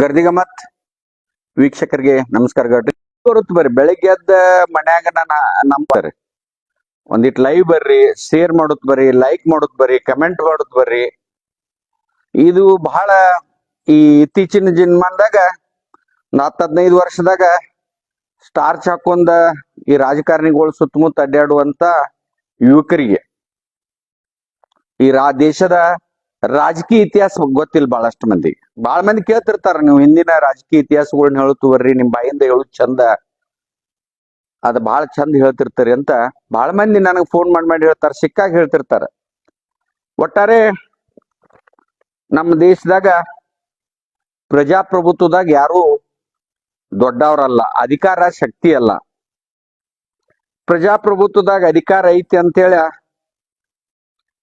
ಗರ್ದಿಗಮತ್ ವೀಕ್ಷಕರಿಗೆ ನಮಸ್ಕಾರ ಬರುತ್ತೆ ಬರ್ರಿ, ಬೆಳಿಗ್ಗೆ ಎದ್ದ ಮನ್ಯಾಗ ನಾನು ಒಂದಿಟ್ ಲೈವ್ ಬರ್ರಿ ಶೇರ್ ಮಾಡುತ್ ಬರ್ರಿ ಲೈಕ್ ಮಾಡುತ್ ಬರ್ರಿ ಕಮೆಂಟ್ ಮಾಡುತ್ ಬರ್ರಿ. ಇದು ಬಹಳ ಈ ಇತ್ತೀಚಿನ ಜನ್ಮಾನದಾಗ ಹತ್ತು ಹದಿನೈದು ವರ್ಷದಾಗ ಸ್ಟಾರ್ಚ್ ಹಾಕೊಂಡ ಈ ರಾಜಕಾರಣಿಗಳು ಸುತ್ತಮುತ್ತ ಅಡ್ಡಾಡುವಂತ ಯುವಕರಿಗೆ ಈ ರಾ ದೇಶದ ರಾಜಕೀಯ ಇತಿಹಾಸ ಗೊತ್ತಿಲ್ಲ ಬಹಳಷ್ಟು ಮಂದಿ. ಬಹಳ ಮಂದಿ ಕೇಳ್ತಿರ್ತಾರ, ನೀವು ಹಿಂದಿನ ರಾಜಕೀಯ ಇತಿಹಾಸಗಳನ್ನ ಹೇಳುತ್ತವರ್ರಿ, ನಿಮ್ ಬಾಯಿಂದ ಹೇಳುದು ಚಂದ. ಅದ ಬಹಳ ಚಂದ ಹೇಳ್ತಿರ್ತಾರಿ ಅಂತ ಬಹಳ ಮಂದಿ ನನಗೆ ಫೋನ್ ಮಾಡಿ ಮಾಡಿ ಹೇಳ್ತಾರ, ಸಿಕ್ಕಾಗಿ ಹೇಳ್ತಿರ್ತಾರ. ಒಟ್ಟಾರೆ ನಮ್ಮ ದೇಶದಾಗ ಪ್ರಜಾಪ್ರಭುತ್ವದಾಗ ಯಾರು ದೊಡ್ಡವರಲ್ಲ, ಅಧಿಕಾರ ಶಕ್ತಿ ಅಲ್ಲ ಪ್ರಜಾಪ್ರಭುತ್ವದಾಗ ಅಧಿಕಾರ ಐತಿ ಅಂತೇಳಿ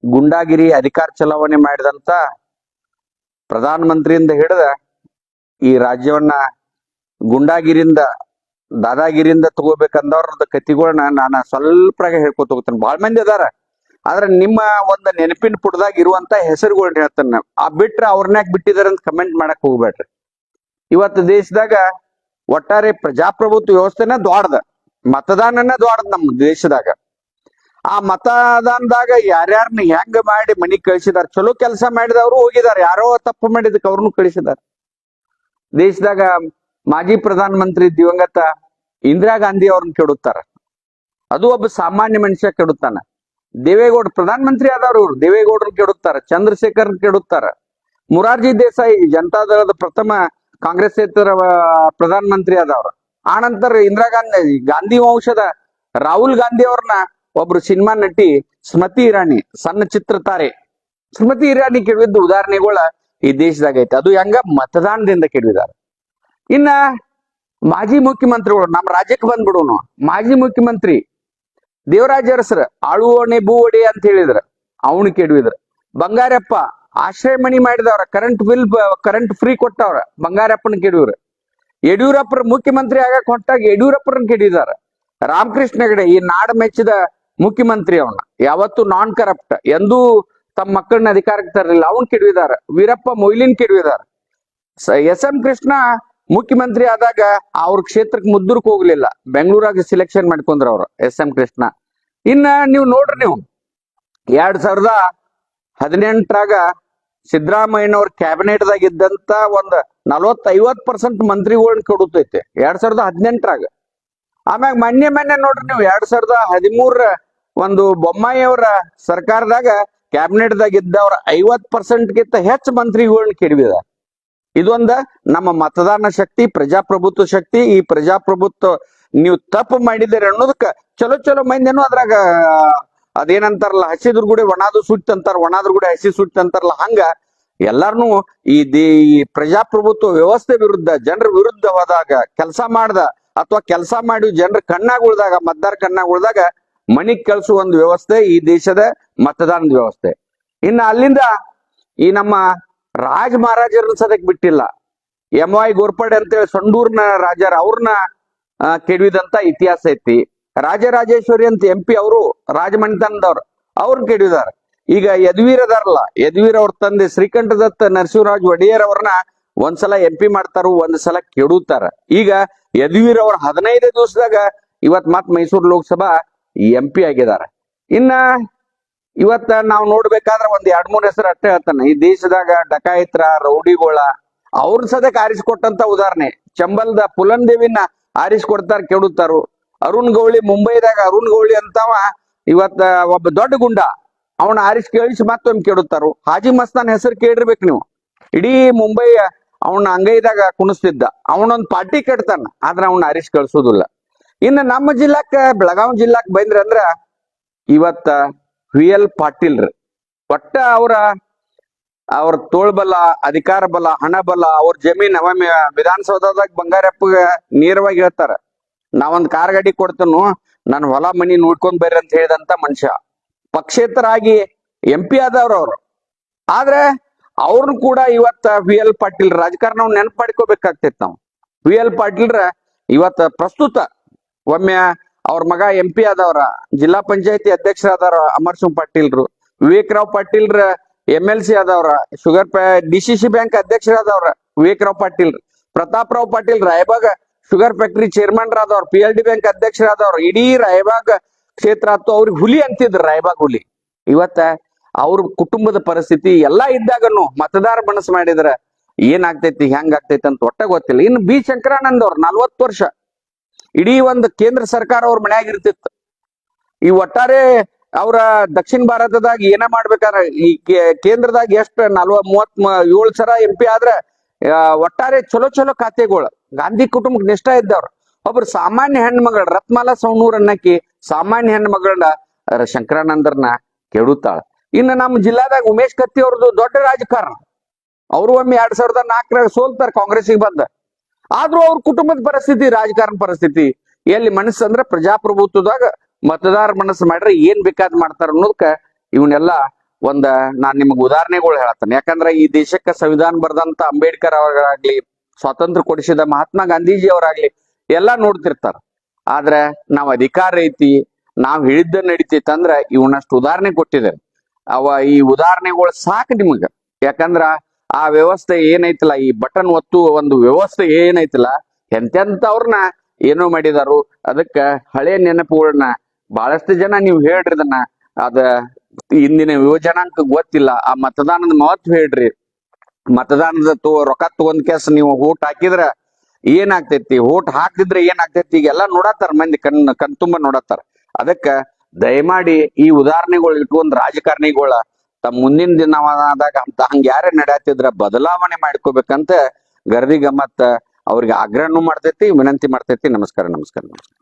ಗುಂಡಾಗಿರಿ ಅಧಿಕಾರ ಚಲಾವಣೆ ಮಾಡಿದಂತ ಪ್ರಧಾನ ಮಂತ್ರಿಯಿಂದ ಹಿಡಿದ ಈ ರಾಜ್ಯವನ್ನ ಗುಂಡಾಗಿರಿಂದ ದಾದಾಗಿರಿಯಿಂದ ತಗೋಬೇಕಂದವ್ರದ ಕತಿಗಳನ್ನ ನಾನು ಸ್ವಲ್ಪ ಹೇಳ್ಕೊತ ಹೋಗ್ತೇನೆ. ಬಹಳ ಮಂದಿ ಅದಾರ. ಆದ್ರೆ ನಿಮ್ಮ ಒಂದು ನೆನಪಿನ ಪುಟದಾಗ ಇರುವಂತ ಹೆಸರುಗಳನ್ನ ಹೇಳ್ತೇನೆ ನಾನು ಆ ಬಿಟ್ರೆ ಅವ್ರನ್ಯಾಕ್ ಬಿಟ್ಟಿದಾರೆ ಅಂತ ಕಮೆಂಟ್ ಮಾಡಕ್ ಹೋಗ್ಬೇಡ್ರಿ. ಇವತ್ತು ದೇಶದಾಗ ಒಟ್ಟಾರೆ ಪ್ರಜಾಪ್ರಭುತ್ವ ವ್ಯವಸ್ಥೆನ ದ್ವಾಡ್ದ. ಮತದಾನನ ದ್ವಾಡ್ದ ನಮ್ಮ ದೇಶದಾಗ. ಆ ಮತದಾನದಾಗ ಯಾರ್ಯಾರನ್ನ ಹೆಂಗ ಮಾಡಿ ಮನಿ ಕಳಿಸಿದಾರ, ಚಲೋ ಕೆಲಸ ಮಾಡಿದವರು ಹೋಗಿದಾರ. ಯಾರೋ ತಪ್ಪು ಮಾಡಿದಕ್ಕೆ ಅವ್ರನ್ನು ಕಳಿಸಿದಾರ. ದೇಶದಾಗ ಮಾಜಿ ಪ್ರಧಾನ ಮಂತ್ರಿ ದಿವಂಗತ ಇಂದಿರಾ ಗಾಂಧಿ ಅವ್ರನ್ನ ಕೆಡುತ್ತಾರ. ಅದು ಒಬ್ಬ ಸಾಮಾನ್ಯ ಮನುಷ್ಯ ಕೆಡುತ್ತಾನ. ದೇವೇಗೌಡ ಪ್ರಧಾನ ಮಂತ್ರಿ ಆದವ್ರು ಇವ್ರು. ದೇವೇಗೌಡರು ಕೆಡುತ್ತಾರ ಚಂದ್ರಶೇಖರ್ ಕೆಡುತ್ತಾರ. ಮುರಾರ್ಜಿ ದೇಸಾಯಿ ಜನತಾದಳದ ಪ್ರಥಮ ಕಾಂಗ್ರೆಸ್ಸೇತರ ಪ್ರಧಾನ ಮಂತ್ರಿ ಆದವರು. ಆನಂತರ ಇಂದಿರಾ ಗಾಂಧಿ ಗಾಂಧಿ ವಂಶದ ರಾಹುಲ್ ಗಾಂಧಿ ಅವ್ರನ್ನ ಒಬ್ರು ಸಿನಿಮಾ ನಟಿ ಸ್ಮತಿ ಇರಾನಿ ಸಣ್ಣ ಚಿತ್ರ ತಾರೆ. ಸ್ಮೃತಿ ಇರಾನಿ ಕೆಡವಿದ್ದ ಉದಾಹರಣೆಗಳ ಈ ದೇಶದಾಗ ಐತೆ ಅದು ಹೆಂಗ ಮತದಾನದಿಂದ ಕೆಡವಿದಾರ ಇನ್ನ ಮಾಜಿ ಮುಖ್ಯಮಂತ್ರಿಗಳು ನಮ್ಮ ರಾಜ್ಯಕ್ಕೆ ಬಂದ್ಬಿಡೋನು. ಮಾಜಿ ಮುಖ್ಯಮಂತ್ರಿ ದೇವರಾಜ ಅರಸರ ಆಳುವಣೆ ಭೂವಡೆ ಅಂತ ಹೇಳಿದ್ರ. ಅವನು ಕೆಡವಿದ್ರ ಬಂಗಾರಪ್ಪ ಆಶ್ರಯ ಮಣಿ ಮಾಡಿದವ್ರ ಕರೆಂಟ್ ಬಿಲ್ ಕರೆಂಟ್ ಫ್ರೀ ಕೊಟ್ಟವ್ರ, ಬಂಗಾರಪ್ಪನ ಕೆಡವಿರ ಯಡಿಯೂರಪ್ಪರ ಮುಖ್ಯಮಂತ್ರಿ ಆಗ ಕೊಟ್ಟಾಗ ಯಡಿಯೂರಪ್ಪರನ್ನ ಕೆಡಿದಾರ ರಾಮಕೃಷ್ಣ ಹೆಗಡೆ ಈ ನಾಡ ಮೆಚ್ಚಿದ ಮುಖ್ಯಮಂತ್ರಿ ಅವನ. ಯಾವತ್ತು ನಾನ್ ಕರಪ್ಟ್ ಎಂದೂ ತಮ್ಮ ಮಕ್ಕಳನ್ನ ಅಧಿಕಾರಕ್ಕೆ ತರಲಿಲ್ಲ. ಅವನ್ ಕೆಡವಿದಾರ. ವೀರಪ್ಪ ಮೊಯ್ಲಿನ್ ಕೆಡವಿದಾರ. ಎಸ್ ಎಂ ಕೃಷ್ಣ ಮುಖ್ಯಮಂತ್ರಿ ಆದಾಗ ಅವ್ರ ಕ್ಷೇತ್ರಕ್ಕೆ ಮುದ್ದೂರ್ಕ್ ಹೋಗ್ಲಿಲ್ಲ. ಬೆಂಗಳೂರಾಗ ಸಿಲೆಕ್ಷನ್ ಮಾಡ್ಕೊಂಡ್ರ ಅವ್ರು, ಎಸ್ ಎಂ ಕೃಷ್ಣ. ಇನ್ನ ನೀವು ನೋಡ್ರಿ ನೀವು. ಎರಡ್ ಸಾವಿರದ ಹದಿನೆಂಟರಾಗ ಸಿದ್ದರಾಮಯ್ಯನವ್ರ ಕ್ಯಾಬಿನೆಟ್ದಾಗ ಇದ್ದಂತ ಒಂದ್ ನಲ್ವತ್ ಐವತ್ ಪರ್ಸೆಂಟ್ ಮಂತ್ರಿಗಳನ್ನ ಕೊಡುತ್ತೈತೆ ಎರಡ್ ಸಾವಿರದ ಹದಿನೆಂಟರಾಗ. ಆಮ್ಯಾಗ ಮೊನ್ನೆ ಮೊನ್ನೆ ನೋಡ್ರಿ ನೀವು, ಎರಡ್ ಸಾವಿರದ ಹದಿಮೂರ ಒಂದು ಬೊಮ್ಮಾಯಿಯವರ ಸರ್ಕಾರದಾಗ, ಕ್ಯಾಬಿನೆಟ್ದಾಗ ಇದ್ದವ್ರ ಐವತ್ ಪರ್ಸೆಂಟ್ ಗಿಂತ ಹೆಚ್ಚು ಮಂತ್ರಿಗಳನ್ನ ಕೆಡವಿದ. ಇದೊಂದ ನಮ್ಮ ಮತದಾನ ಶಕ್ತಿ, ಪ್ರಜಾಪ್ರಭುತ್ವ ಶಕ್ತಿ. ಈ ಪ್ರಜಾಪ್ರಭುತ್ವ ನೀವು ತಪ್ಪು ಮಾಡಿದ್ದೀರಿ ಅನ್ನೋದಕ್ಕ ಚಲೋ ಚಲೋ ಮಂದಿನೂ ಅದ್ರಾಗ, ಅದೇನಂತಾರಲ್ಲ ಹಸಿದ್ರ ಗುಡಿ ಒಣಾದು ಸುಟ್ಟು ಅಂತಾರ ಒಣಾದ್ರ ಗುಡಿ ಹಸಿ ಸುಟ್ಟ ಅಂತಾರಲ್ಲ, ಹಂಗ ಎಲ್ಲಾರ್ನು ಈ ದೇ, ಈ ಪ್ರಜಾಪ್ರಭುತ್ವ ವ್ಯವಸ್ಥೆ ವಿರುದ್ಧ, ಜನರ ವಿರುದ್ಧ ಹೋದಾಗ ಕೆಲಸ ಮಾಡ್ದ, ಅಥವಾ ಕೆಲಸ ಮಾಡಿ ಜನರ ಕಣ್ಣಾಗ ಉಳ್ದಾಗ, ಮತದಾರ ಕಣ್ಣಾಗ ಉಳ್ದಾಗ ಮನಿಗ್ ಕೆಲಸ ಒಂದು ವ್ಯವಸ್ಥೆ ಈ ದೇಶದ ಮತದಾನದ ವ್ಯವಸ್ಥೆ. ಇನ್ನು ಅಲ್ಲಿಂದ ಈ ನಮ್ಮ ರಾಜ ಮಹಾರಾಜರನ್ನ ಸದಕ್ ಬಿಟ್ಟಿಲ್ಲ. ಎಂ ವೈ ಗೋರ್ಪಡೆ ಅಂತೇಳಿ ಸಂಡೂರ್ನ ರಾಜರ ಅವ್ರನ್ನ ಕೆಡವಿದಂತ ಇತಿಹಾಸ ಐತಿ. ರಾಜರಾಜೇಶ್ವರಿ ಅಂತ ಎಂ ಪಿ ಅವರು ರಾಜಮಣಿತನದವ್ರು ಅವ್ರನ್ನ ಕೆಡವಿದಾರ. ಈಗ ಯದುವೀರ್ ಅದಾರಲ್ಲ, ಯದುವೀರ್ ಅವ್ರ ತಂದೆ ಶ್ರೀಕಂಠದತ್ತ ನರಸಿಂಹರಾಜ್ ಒಡೆಯರ್ ಅವ್ರನ್ನ ಒಂದ್ಸಲ ಎಂ ಪಿ ಮಾಡ್ತಾರು, ಒಂದ್ಸಲ ಕೆಡುತ್ತಾರ ಈಗ ಯದುವೀರ್ ಅವ್ರ ಹದಿನೈದೇ ದಿವಸದಾಗ ಇವತ್ ಮತ್ ಮೈಸೂರು ಲೋಕಸಭಾ ಎಂ ಪಿ ಆಗಿದ್ದಾರೆ. ಇನ್ನ ಇವತ್ತ ನಾವು ನೋಡ್ಬೇಕಾದ್ರೆ ಒಂದ್ ಎರಡ್ ಮೂರ್ ಹೆಸರು ಅಷ್ಟೇ ಹೇಳ್ತಾನೆ. ಈ ದೇಶದಾಗ ಡಕಾಯಿತ್ರ, ರೌಡಿಗೋಳ, ಅವ್ರ ಸದಕ್ ಆರಿಸಿಕೊಟ್ಟಂತ ಉದಾಹರಣೆ. ಚಂಬಲ್ದ ಪುಲನ್ ದೇವಿನ ಆರಿಸಿಕೊಡ್ತಾರ ಕೆಡುತ್ತಾರು. ಅರುಣ್ ಗೌಳಿ, ಮುಂಬೈದಾಗ ಅರುಣ್ ಗೌಳಿ ಅಂತವ ಇವತ್ತ ಒಬ್ಬ ದೊಡ್ಡ ಗುಂಡ. ಅವನ ಆರಿಸ್ ಕೇಳಿಸಿ ಮತ್ತೊಮ್ಮೆ ಕೆಡುತ್ತಾರು. ಹಾಜಿ ಮಸ್ತಾನ್ ಹೆಸರು ಕೇಳಿರ್ಬೇಕು ನೀವು. ಇಡೀ ಮುಂಬೈ ಅವನ ಅಂಗೈದಾಗ ಕುಣಿಸ್ತಿದ್ದ. ಅವನೊಂದ್ ಪಾರ್ಟಿ ಕೆಡ್ತಾನ. ಆದ್ರೆ ಅವನ ಆರಿಸ್ ಕಳ್ಸೋದಿಲ್ಲ. ಇನ್ನು ನಮ್ಮ ಜಿಲ್ಲಾಕ್ಕ ಬೆಳಗಾವಿ ಜಿಲ್ಲಾಕ್ ಬಂದ್ರೆ ಅಂದ್ರ ಇವತ್ತ ವಿ ಎಲ್ ಪಾಟೀಲ್ ಒಟ್ಟ ಅವರ, ಅವ್ರ ತೋಳ್ಬಲ ಅಧಿಕಾರ ಬಲ, ಹಣ ಬಲ, ಅವ್ರ ಜಮೀನ್ ಒಮ್ಮೆ ವಿಧಾನಸೌಧದಾಗ ಬಂಗಾರಪ್ಪಗ ನೇರವಾಗಿ ಹೇಳ್ತಾರ. ನಾವೊಂದ್ ಕಾರ್ ಗಾಡಿ ಕೊಡ್ತೇನು, ನನ್ ಹೊಲ ಮನಿ ನೋಡ್ಕೊಂಡ್ ಬರ್ರಿ ಅಂತ ಹೇಳಿದಂತ ಮನುಷ್ಯ. ಪಕ್ಷೇತರಾಗಿ ಎಂ ಪಿ ಆದವ್ರ ಅವ್ರು. ಆದ್ರೆ ಅವ್ರನ್ನ ಕೂಡ ಇವತ್ತ ವಿ ಎಲ್ ಪಾಟೀಲ್ ರಾಜಕಾರಣ ನಾವು ನೆನಪು ಮಾಡ್ಕೋಬೇಕಾಗ್ತೈತ್ ನಾವು. ವಿ ಎಲ್ ಪಾಟೀಲ್ರ ಇವತ್ತ ಪ್ರಸ್ತುತ ಒಮ್ಮೆ ಅವ್ರ ಮಗ ಎಂ ಪಿ ಆದವ್ರ, ಜಿಲ್ಲಾ ಪಂಚಾಯತಿ ಅಧ್ಯಕ್ಷರಾದವ್ರ ಅಮರ್ ಸಿಂಗ್ ಪಾಟೀಲ್ರು ವಿವೇಕ್ ರಾವ್ ಪಾಟೀಲ್ರ ಎಂ ಎಲ್ ಸಿ ಆದವ್ರ, sugar D C bank ಅಧ್ಯಕ್ಷರಾದವ್ರ Vivekrao Patil Pratap Rao Patil Raybag sugar factory chairman ರಾದವ್ರ P L D bank ಅಧ್ಯಕ್ಷರಾದವ್ರ, ಇಡೀ ರಾಯಬಾಗ್ ಕ್ಷೇತ್ರ ಆತು, ಅವ್ರಿಗೆ ಹುಲಿ ಅಂತಿದ್ರು ರಾಯಬಾಗ್ ಹುಲಿ. ಇವತ್ತ ಅವ್ರ ಕುಟುಂಬದ ಪರಿಸ್ಥಿತಿ ಎಲ್ಲಾ ಇದ್ದಾಗನು ಮತದಾರ ಮನಸ್ಸು ಮಾಡಿದ್ರ ಏನಾಗ್ತೈತಿ ಹೆಂಗ್ ಆಗ್ತೈತಿ ಅಂತ ಒಟ್ಟ ಗೊತ್ತಿಲ್ಲ. ಇನ್ನು ಬಿ. ಶಂಕರಾನಂದ್ ಅವ್ರ ನಲ್ವತ್ತು ವರ್ಷ ಇಡೀ ಒಂದು ಕೇಂದ್ರ ಸರ್ಕಾರ ಅವ್ರ ಮನ್ಯಾಗ ಇರ್ತಿತ್ತು. ಈ ಒಟ್ಟಾರೆ ಅವರ ದಕ್ಷಿಣ ಭಾರತದಾಗ ಏನ ಮಾಡ್ಬೇಕಾದ್ರೆ ಈ ಕೇಂದ್ರದಾಗ ಎಷ್ಟ್ ನಲ್ವ ಮೂವತ್ ಏಳು ಸರ ಎಂ ಪಿ ಆದ್ರೆ ಒಟ್ಟಾರೆ ಚಲೋ ಚಲೋ ಖಾತೆಗಳು. ಗಾಂಧಿ ಕುಟುಂಬಕ್ಕೆ ನಿಷ್ಠ ಇದ್ದವ್ರು. ಒಬ್ರು ಸಾಮಾನ್ಯ ಹೆಣ್ಮಗಳ ರತ್ಮಾಲಾ ಸೌನೂರ್ ಅನ್ನಕಿ ಸಾಮಾನ್ಯ ಹೆಣ್ಮಗಳನ್ನ ಶಂಕರಾನಂದರನ್ನ ಶಂಕರಾನಂದರ್ನ ಕೆಡುತ್ತಾಳ. ಇನ್ನು ನಮ್ಮ ಜಿಲ್ಲಾದಾಗ ಉಮೇಶ್ ಕತ್ತಿ ಅವ್ರದ್ದು ದೊಡ್ಡ ರಾಜಕಾರಣ. ಅವರು ಒಮ್ಮೆ ಎರಡ್ ಸಾವಿರದ ನಾಲ್ಕರಾಗ ಸೋಲ್ತಾರ ಕಾಂಗ್ರೆಸ್ಸಿಗೆ ಬಂದ. ಆದ್ರೂ ಅವ್ರ ಕುಟುಂಬದ ಪರಿಸ್ಥಿತಿ, ರಾಜಕಾರಣ ಪರಿಸ್ಥಿತಿ, ಎಲ್ಲಿ ಮನಸ್ಸು ಅಂದ್ರೆ ಪ್ರಜಾಪ್ರಭುತ್ವದಾಗ ಮತದಾರ ಮನಸ್ಸು ಮಾಡ್ರೆ ಏನ್ ಬೇಕಾದ್ ಮಾಡ್ತಾರ ಅನ್ನೋದಕ್ಕ ಇವನ್ನೆಲ್ಲ ಒಂದ ನಾನ್ ನಿಮ್ಗೆ ಉದಾಹರಣೆಗಳು ಹೇಳತ್ತೇನೆ ಯಾಕಂದ್ರೆ ಈ ದೇಶಕ್ಕೆ ಸಂವಿಧಾನ ಬರೆದಂತ ಅಂಬೇಡ್ಕರ್ ಅವರಾಗ್ಲಿ ಸ್ವಾತಂತ್ರ್ಯ ಕೊಡಿಸಿದ ಮಹಾತ್ಮ ಗಾಂಧೀಜಿ ಅವರಾಗ್ಲಿ ಎಲ್ಲಾ ನೋಡ್ತಿರ್ತಾರ. ಆದ್ರೆ ನಾವ್ ಅಧಿಕಾರ ಐತಿ, ನಾವ್ ಹೇಳಿದ್ದ ನಡಿತೈತಿ ಅಂದ್ರ ಇವನಷ್ಟು ಉದಾಹರಣೆ ಕೊಟ್ಟಿದ್ದಾರೆ. ಅವ ಈ ಉದಾಹರಣೆಗಳು ಸಾಕು ನಿಮಗ. ಯಾಕಂದ್ರ ಆ ವ್ಯವಸ್ಥೆ ಏನೈತಿಲ್ಲ? ಈ ಬಟನ್ ಒತ್ತುವ ಒಂದು ವ್ಯವಸ್ಥೆ ಏನೈತಲ್ಲ? ಎಂತೆಂತವ್ರನ್ನ ಏನೋ ಮಾಡಿದಾರು. ಅದಕ್ಕ ಹಳೆ ನೆನಪುಗಳನ್ನ ಬಹಳಷ್ಟು ಜನ ನೀವು ಹೇಳ್ರಿ ಅದನ್ನ ಅದ ಇಂದಿನ ಯುವಜನಾಂಕ ಗೊತ್ತಿಲ್ಲ. ಆ ಮತದಾನದ ಮಹತ್ವ ಹೇಳ್ರಿ. ಮತದಾನದ ತೋ ರೊಕ್ಕ ತಗೊಂಡ್ ಕೆಸ್ ನೀವು ಓಟ್ ಹಾಕಿದ್ರ ಏನಾಗ್ತೈತಿ? ಓಟ್ ಹಾಕಿದ್ರೆ ಏನಾಗ್ತೈತಿ? ಈಗೆಲ್ಲಾ ನೋಡತ್ತಾರ ಮಂದಿ ಕಣ್ ಕಣ್ ತುಂಬಾ ನೋಡತ್ತಾರ. ಅದಕ್ಕ ದಯಮಾಡಿ ಈ ಉದಾಹರಣೆಗಳು ಇಟ್ಕೊಂಡ್ ರಾಜಕಾರಣಿಗಳ ತಮ್ಮ ಮುಂದಿನ ಅಂತ ಹಂಗ ಯಾರೇ ನಡೆಯತ್ತಿದ್ರ ಬದಲಾವಣೆ ಮಾಡ್ಕೋಬೇಕಂತ ಗರ್ದಿ ಗಮ್ಮತ್ತ ಅವ್ರಿಗೆ ಆಗ್ರಹನೂ ಮಾಡ್ತೈತಿ, ವಿನಂತಿ ಮಾಡ್ತೈತಿ. ನಮಸ್ಕಾರ ನಮಸ್ಕಾರ ನಮಸ್ಕಾರ.